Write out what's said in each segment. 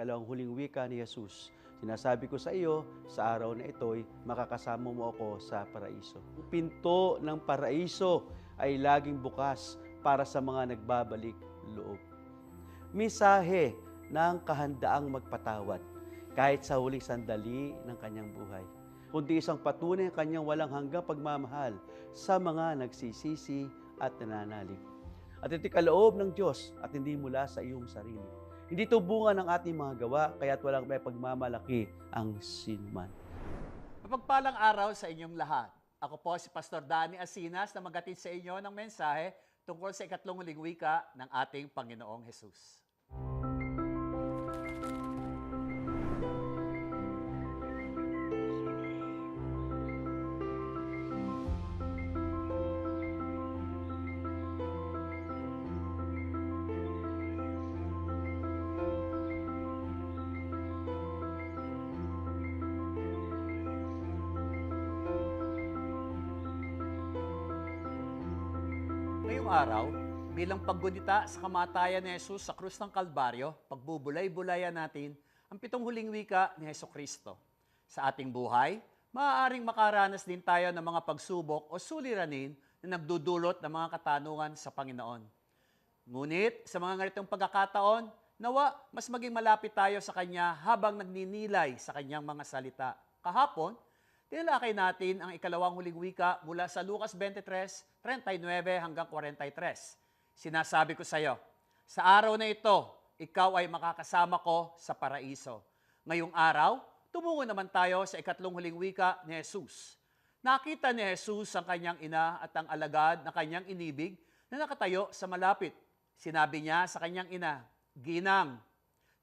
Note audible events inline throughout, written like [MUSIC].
ikalawang huling wika ni Jesus. Sinasabi ko sa iyo, sa araw na ito'y makakasama mo ako sa paraiso. Ang pinto ng paraiso ay laging bukas para sa mga nagbabalik loob. Misahe ng kahandaang magpatawad kahit sa huling sandali ng kanyang buhay. Kundi isang patunay ng kanyang walang hanggang pagmamahal sa mga nagsisisi at nananalig. At ito'y kaloob ng Diyos at hindi mula sa iyong sarili. Hindi ito bunga ng ating mga gawa, kaya't walang may pagmamalaki ang sinman. Mapagpalang araw sa inyong lahat. Ako po si Pastor Danny Asinas na magatid sa inyo ng mensahe tungkol sa ikatlong huling wika ng ating Panginoong Hesus. Araw, bilang paggunita sa kamatayan ni Jesus sa krus ng Kalbaryo, pagbubulay-bulayan natin ang pitong huling wika ni Heso Kristo. Sa ating buhay, maaaring makaranas din tayo ng mga pagsubok o suliranin na nagdudulot ng mga katanungan sa Panginoon. Ngunit sa mga ganitong pagkakataon, nawa mas maging malapit tayo sa Kanya habang nagninilay sa Kanyang mga salita. Kahapon, tinalakay natin ang ikalawang huling wika mula sa Lucas 23, 39 hanggang 43. Sinasabi ko sa iyo, sa araw na ito, ikaw ay makakasama ko sa paraiso. Ngayong araw, tumungo naman tayo sa ikatlong huling wika ni Jesus. Nakita ni Jesus ang kanyang ina at ang alagad na kanyang inibig na nakatayo sa malapit. Sinabi niya sa kanyang ina, Ginang,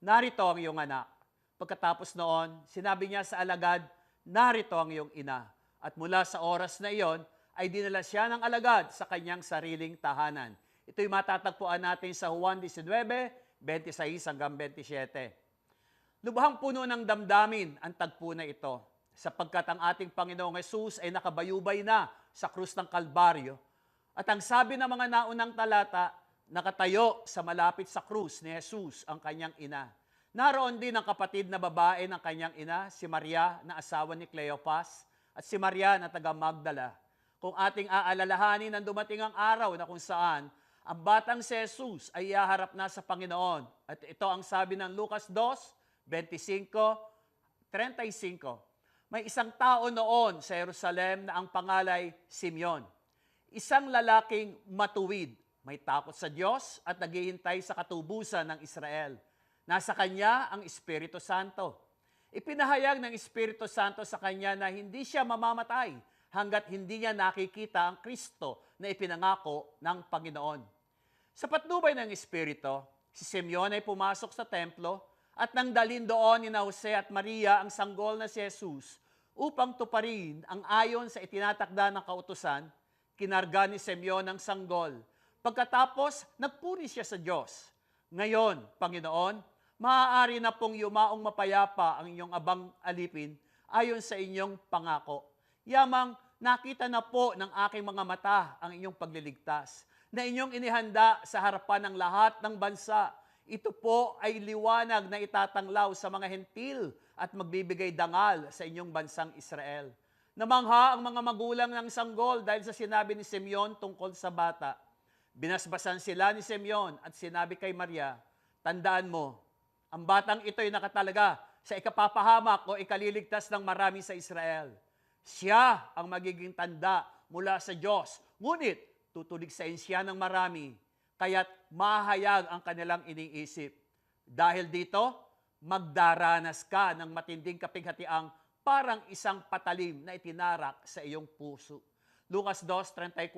narito ang iyong anak. Pagkatapos noon, sinabi niya sa alagad, narito ang iyong ina. At mula sa oras na iyon, ay dinala siya ng alagad sa kanyang sariling tahanan. Ito'y matatagpuan natin sa Juan 19, 26 hanggang 27. Lubhang puno ng damdamin ang tagpo na ito, sapagkat ang ating Panginoong Yesus ay nakabayubay na sa krus ng Kalbaryo. At ang sabi ng mga naunang talata, nakatayo sa malapit sa krus ni Jesus ang kanyang ina. Naroon din ang kapatid na babae ng kanyang ina, si Maria na asawa ni Cleopas, at si Maria na taga Magdala. Kung ating aalalahanin ang dumating ang araw na kung saan ang batang si Jesus ay ihaharap na sa Panginoon. At ito ang sabi ng Lucas 2, 25, 35. May isang tao noon sa Jerusalem na ang pangalay Simeon. Isang lalaking matuwid, may takot sa Diyos at naghihintay sa katubusan ng Israel. Nasa kanya ang Espiritu Santo. Ipinahayag ng Espiritu Santo sa kanya na hindi siya mamamatay hanggat hindi niya nakikita ang Kristo na ipinangako ng Panginoon. Sa patnubay ng Espiritu, si Simeon ay pumasok sa templo at nang dalin doon ni Jose at Maria ang sanggol na si Jesus upang tuparin ang ayon sa itinatakda ng kautusan, kinarga ni Simeon ang sanggol. Pagkatapos, nagpuri siya sa Diyos. Ngayon, Panginoon, maaari na pong yumaong mapayapa ang inyong abang alipin ayon sa inyong pangako. Yamang nakita na po ng aking mga mata ang inyong pagliligtas, na inyong inihanda sa harapan ng lahat ng bansa. Ito po ay liwanag na itatanglaw sa mga hentil at magbibigay dangal sa inyong bansang Israel. Namangha ang mga magulang ng sanggol dahil sa sinabi ni Simeon tungkol sa bata. Binasbasan sila ni Simeon at sinabi kay Maria, Tandaan mo, ang batang ito'y nakatalaga sa ikapapahamak o ikaliligtas ng marami sa Israel. Siya ang magiging tanda mula sa Diyos. Ngunit, tutulig sa siya ng marami, kaya't mahayag ang kanilang iniisip. Dahil dito, magdaranas ka ng matinding kapighatiang parang isang patalim na itinarak sa iyong puso. Lucas 2:34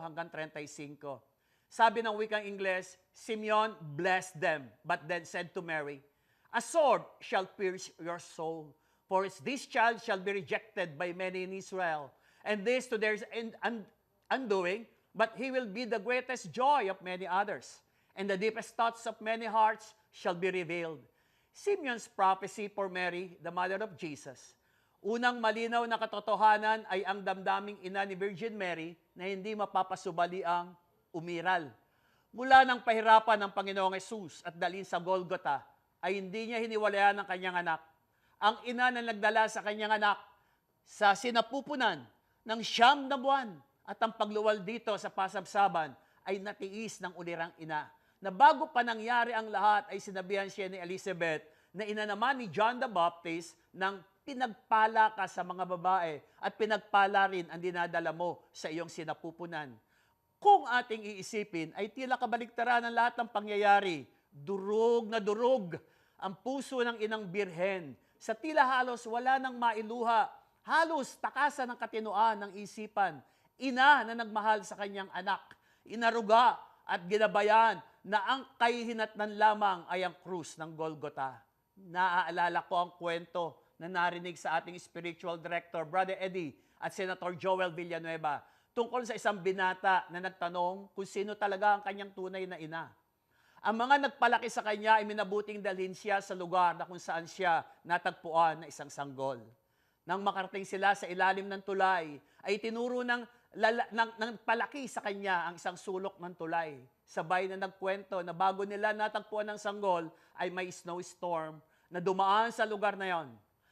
hanggang 35. Sabi ng wikang Ingles, Simeon blessed them, but then said to Mary, A sword shall pierce your soul, for this child shall be rejected by many in Israel, and this to their un- un- undoing, but he will be the greatest joy of many others, and the deepest thoughts of many hearts shall be revealed. Simeon's prophecy for Mary, the mother of Jesus. Unang malinaw na katotohanan ay ang damdaming ina ni Virgin Mary na hindi mapapasubali ang umiral. Mula ng pahirapan ng Panginoong Yesus at dalhin sa Golgotha, ay hindi niya hiniwalayan ng kanyang anak. Ang ina na nagdala sa kanyang anak sa sinapupunan ng siyam na buwan at ang pagluwal dito sa pasabsaban ay natiis ng ulirang ina. Na bago pa nangyari ang lahat ay sinabihan siya ni Elizabeth na ina naman ni John the Baptist ng pinagpala ka sa mga babae at pinagpala rin ang dinadala mo sa iyong sinapupunan. Kung ating iisipin ay tila kabaligtaran ng lahat ng pangyayari, durog na durog ang puso ng inang birhen. Sa tila halos wala nang mailuha, halos takasan ng katinoan ng isipan. Ina na nagmahal sa kanyang anak, inaruga at ginabayan na ang kahihinatnan lamang ay ang krus ng Golgota. Naaalala ko ang kwento na narinig sa ating spiritual director, Brother Eddie, at Senator Joel Villanueva tungkol sa isang binata na nagtanong kung sino talaga ang kanyang tunay na ina. Ang mga nagpalaki sa kanya ay minabuting dalhin siya sa lugar na kung saan siya natagpuan na isang sanggol. Nang makarating sila sa ilalim ng tulay, ay tinuro ng, lala, ng, ng palaki sa kanya ang isang sulok ng tulay. Sabay na nagkwento na bago nila natagpuan ng sanggol, ay may snowstorm na dumaan sa lugar na yon.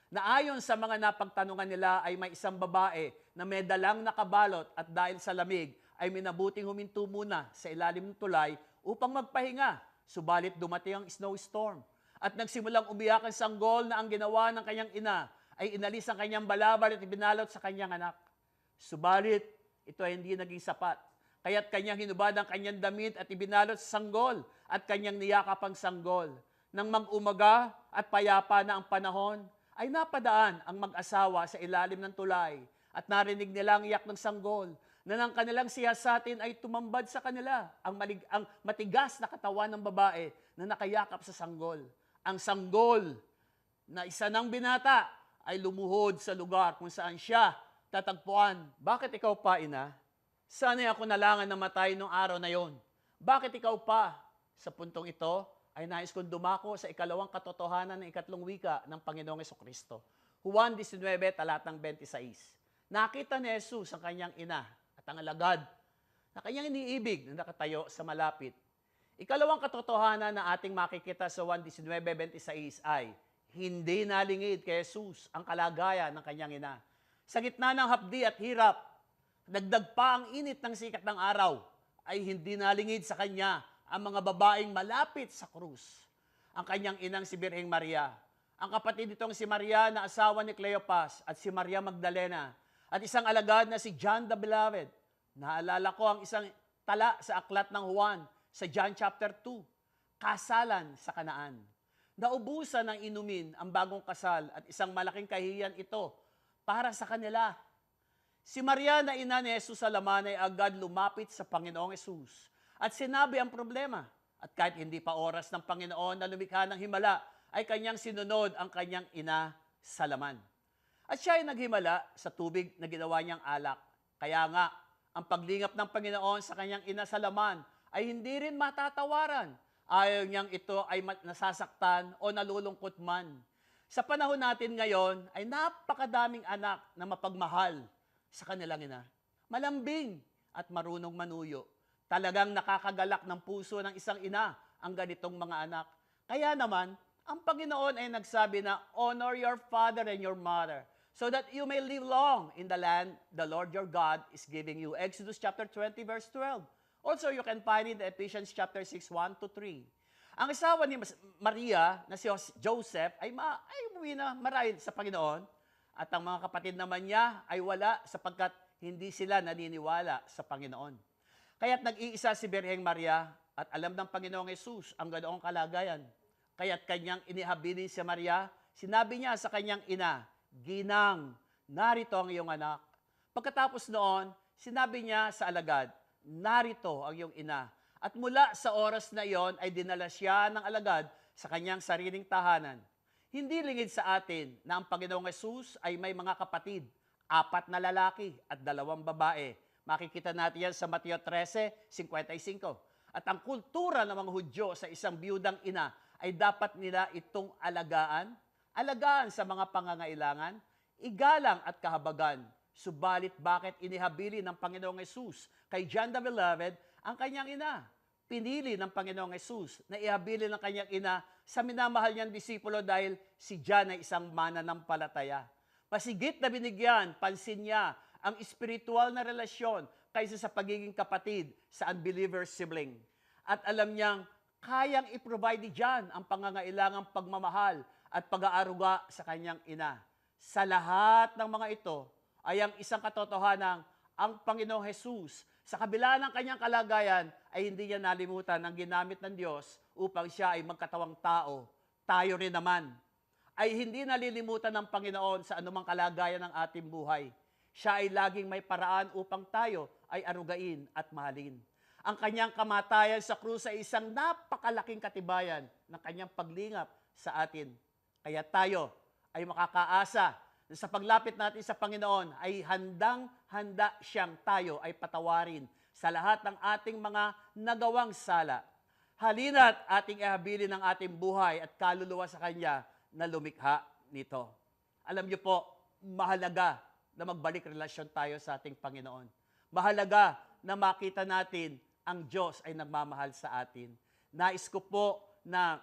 Na ayon sa mga napagtanungan nila ay may isang babae na may dalang nakabalot at dahil sa lamig ay minabuting huminto muna sa ilalim ng tulay upang magpahinga. Subalit dumating ang snowstorm at nagsimulang umiyak ang sanggol na ang ginawa ng kanyang ina ay inalis ang kanyang balabal at ibinalot sa kanyang anak. Subalit, ito ay hindi naging sapat. Kaya't kanyang hinubad ang kanyang damit at ibinalot sa sanggol at kanyang niyakap ang sanggol. Nang mag-umaga at payapa na ang panahon, ay napadaan ang mag-asawa sa ilalim ng tulay at narinig nila ang iyak ng sanggol na ng kanilang siyasatin ay tumambad sa kanila ang, malig, ang matigas na katawan ng babae na nakayakap sa sanggol. Ang sanggol na isa ng binata ay lumuhod sa lugar kung saan siya tatagpuan. Bakit ikaw pa, ina? Sana'y ako nalangan na matay nung araw na yon. Bakit ikaw pa? Sa puntong ito, ay nais kong dumako sa ikalawang katotohanan ng ikatlong wika ng Panginoong Kristo. Juan 19, talatang 26. Nakita ni Jesus ang kanyang ina at ang alagad na kanyang iniibig na nakatayo sa malapit. Ikalawang katotohanan na ating makikita sa Juan 19.26 ay hindi nalingid kay Jesus ang kalagayan ng kanyang ina. Sa gitna ng hapdi at hirap, dagdag pa ang init ng sikat ng araw, ay hindi nalingid sa kanya ang mga babaeng malapit sa krus. Ang kanyang inang si Birheng Maria, ang kapatid nitong si Maria na asawa ni Cleopas at si Maria Magdalena, at isang alagad na si John the Beloved. Naalala ko ang isang tala sa aklat ng Juan sa John chapter 2, kasalan sa kanaan. Naubusan ng inumin ang bagong kasal at isang malaking kahiyan ito para sa kanila. Si Maria na ina ni Jesus sa laman ay agad lumapit sa Panginoong Jesus at sinabi ang problema. At kahit hindi pa oras ng Panginoon na lumikha ng himala, ay kanyang sinunod ang kanyang ina sa laman. At siya ay naghimala sa tubig na ginawa niyang alak. Kaya nga, ang paglingap ng Panginoon sa kanyang ina sa laman ay hindi rin matatawaran. Ayaw niyang ito ay nasasaktan o nalulungkot man. Sa panahon natin ngayon ay napakadaming anak na mapagmahal sa kanilang ina. Malambing at marunong manuyo. Talagang nakakagalak ng puso ng isang ina ang ganitong mga anak. Kaya naman, ang Panginoon ay nagsabi na, honor your father and your mother so that you may live long in the land the Lord your God is giving you. Exodus chapter 20 verse 12. Also, you can find it in Ephesians chapter 6, 1 to 3. Ang asawa ni Maria na si Jos- Joseph ay, ma- ay umuwi na marahil sa Panginoon at ang mga kapatid naman niya ay wala sapagkat hindi sila naniniwala sa Panginoon. Kaya't nag-iisa si Birheng Maria at alam ng Panginoong Yesus ang ganoong kalagayan. Kaya't kanyang inihabili si Maria, sinabi niya sa kanyang ina, Ginang, narito ang iyong anak. Pagkatapos noon, sinabi niya sa alagad, narito ang iyong ina. At mula sa oras na iyon ay dinala siya ng alagad sa kanyang sariling tahanan. Hindi lingid sa atin na ang Panginoong Yesus ay may mga kapatid, apat na lalaki at dalawang babae. Makikita natin yan sa Mateo 13:55. At ang kultura ng mga Hudyo sa isang biyudang ina ay dapat nila itong alagaan, alagaan sa mga pangangailangan, igalang at kahabagan. Subalit bakit inihabili ng Panginoong Yesus kay John the Beloved ang kanyang ina? pinili ng Panginoong Yesus na ihabilin ng kanyang ina sa minamahal niyang disipulo dahil si John ay isang mananampalataya. Masigit na binigyan, pansin niya ang espiritual na relasyon kaysa sa pagiging kapatid sa unbeliever sibling. At alam niyang kayang i-provide ni John ang pangangailangang pagmamahal at pag-aaruga sa kanyang ina. Sa lahat ng mga ito ay ang isang katotohanan ang Panginoong Jesus sa kabila ng kanyang kalagayan ay hindi niya nalimutan ang ginamit ng Diyos upang siya ay magkatawang tao. Tayo rin naman ay hindi nalilimutan ng Panginoon sa anumang kalagayan ng ating buhay. Siya ay laging may paraan upang tayo ay arugain at mahalin. Ang kanyang kamatayan sa krus ay isang napakalaking katibayan ng kanyang paglingap sa atin. Kaya tayo ay makakaasa na sa paglapit natin sa Panginoon ay handang-handa siyang tayo ay patawarin sa lahat ng ating mga nagawang sala. Halina't ating ihabilin ang ating buhay at kaluluwa sa Kanya na lumikha nito. Alam niyo po, mahalaga na magbalik relasyon tayo sa ating Panginoon. Mahalaga na makita natin ang Diyos ay nagmamahal sa atin. Nais ko po na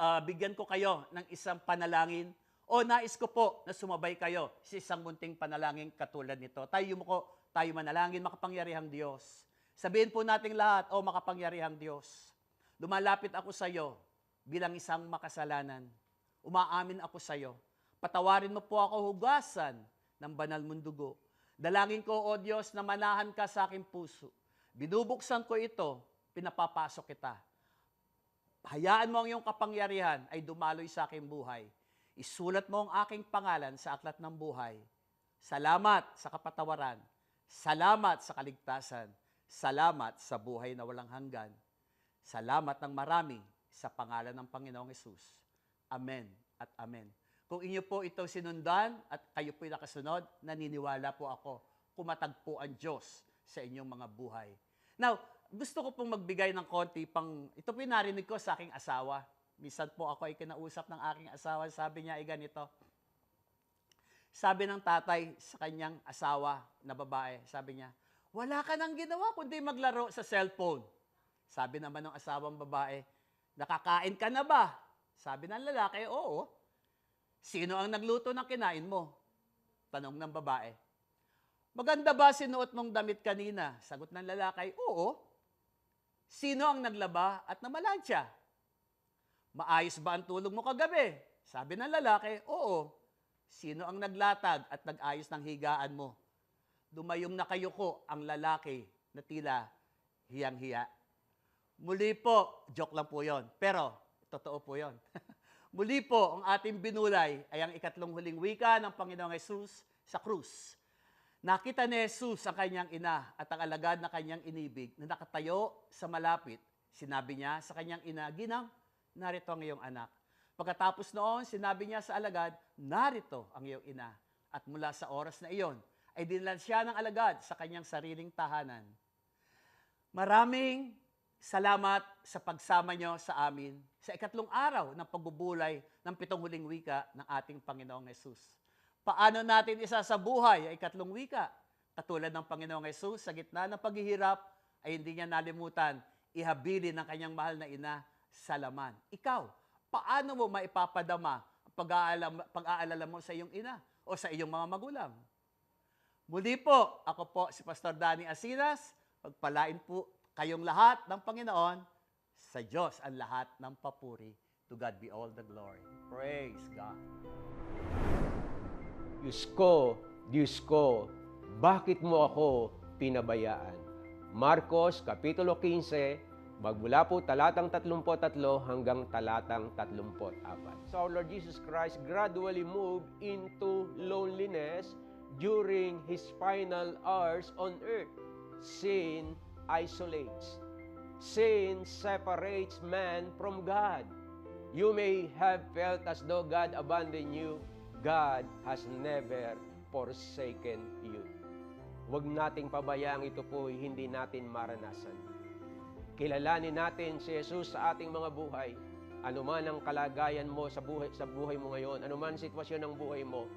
ah, bigyan ko kayo ng isang panalangin o nais ko po na sumabay kayo sa isang munting panalangin katulad nito. Tayo mo tayo manalangin, makapangyarihang Diyos. Sabihin po nating lahat, o makapangyarihang Diyos, lumalapit ako sa iyo bilang isang makasalanan. Umaamin ako sa iyo. Patawarin mo po ako hugasan ng banal mong dugo. Dalangin ko, O Diyos, na manahan ka sa aking puso. Binubuksan ko ito, pinapapasok kita. Hayaan mo ang iyong kapangyarihan ay dumaloy sa aking buhay. Isulat mo ang aking pangalan sa aklat ng buhay. Salamat sa kapatawaran. Salamat sa kaligtasan. Salamat sa buhay na walang hanggan. Salamat ng marami sa pangalan ng Panginoong Yesus. Amen at amen. Kung inyo po ito sinundan at kayo po'y nakasunod, naniniwala po ako, kumatagpo ang Diyos sa inyong mga buhay. Now, gusto ko pong magbigay ng konti pang, ito po yung narinig ko sa aking asawa. Minsan po ako ay kinausap ng aking asawa, sabi niya ay ganito. Sabi ng tatay sa kanyang asawa na babae, sabi niya, wala ka nang ginawa kundi maglaro sa cellphone. Sabi naman ng asawang babae, nakakain ka na ba? Sabi ng lalaki, oo. Sino ang nagluto ng kinain mo? Tanong ng babae. Maganda ba sinuot mong damit kanina? Sagot ng lalaki, oo. Sino ang naglaba at namalansya? Maayos ba ang tulog mo kagabi? Sabi ng lalaki, oo. Sino ang naglatag at nag-ayos ng higaan mo? Dumayong nakayuko ang lalaki na tila hiyang-hiya. Muli po, joke lang po yon, pero totoo po yon. [LAUGHS] Muli po, ang ating binulay ay ang ikatlong huling wika ng Panginoong Yesus sa krus. Nakita ni Jesus ang kanyang ina at ang alagad na kanyang inibig na nakatayo sa malapit. Sinabi niya sa kanyang ina, Ginang, narito ang iyong anak. Pagkatapos noon, sinabi niya sa alagad, narito ang iyong ina. At mula sa oras na iyon, ay dinlan siya ng alagad sa kanyang sariling tahanan. Maraming salamat sa pagsama nyo sa amin sa ikatlong araw ng pagbubulay ng pitong huling wika ng ating Panginoong Yesus. Paano natin isa sa buhay ay ikatlong wika? Katulad ng Panginoong Yesus, sa gitna ng paghihirap, ay hindi niya nalimutan ihabilin ng kanyang mahal na ina sa laman. Ikaw, paano mo maipapadama ang pag-aalala, pag-aalala mo sa iyong ina o sa iyong mga magulang? Muli po, ako po si Pastor Danny Asinas. Pagpalain po kayong lahat ng Panginoon. Sa Diyos ang lahat ng papuri. To God be all the glory. Praise God. Diyos ko, Diyos ko, bakit mo ako pinabayaan? Marcos, Kapitulo 15, magmula po talatang 33 hanggang talatang 34. So our Lord Jesus Christ gradually moved into loneliness during His final hours on earth. Sin isolates. Sin separates man from God. You may have felt as though God abandoned you. God has never forsaken you. Huwag nating pabayaan ito po hindi natin maranasan. Kilalanin natin si Jesus sa ating mga buhay. Ano man ang kalagayan mo sa buhay, sa buhay mo ngayon, ano man sitwasyon ng buhay mo,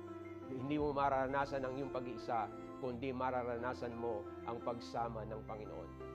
hindi mo mararanasan ang iyong pag-iisa, kundi mararanasan mo ang pagsama ng Panginoon.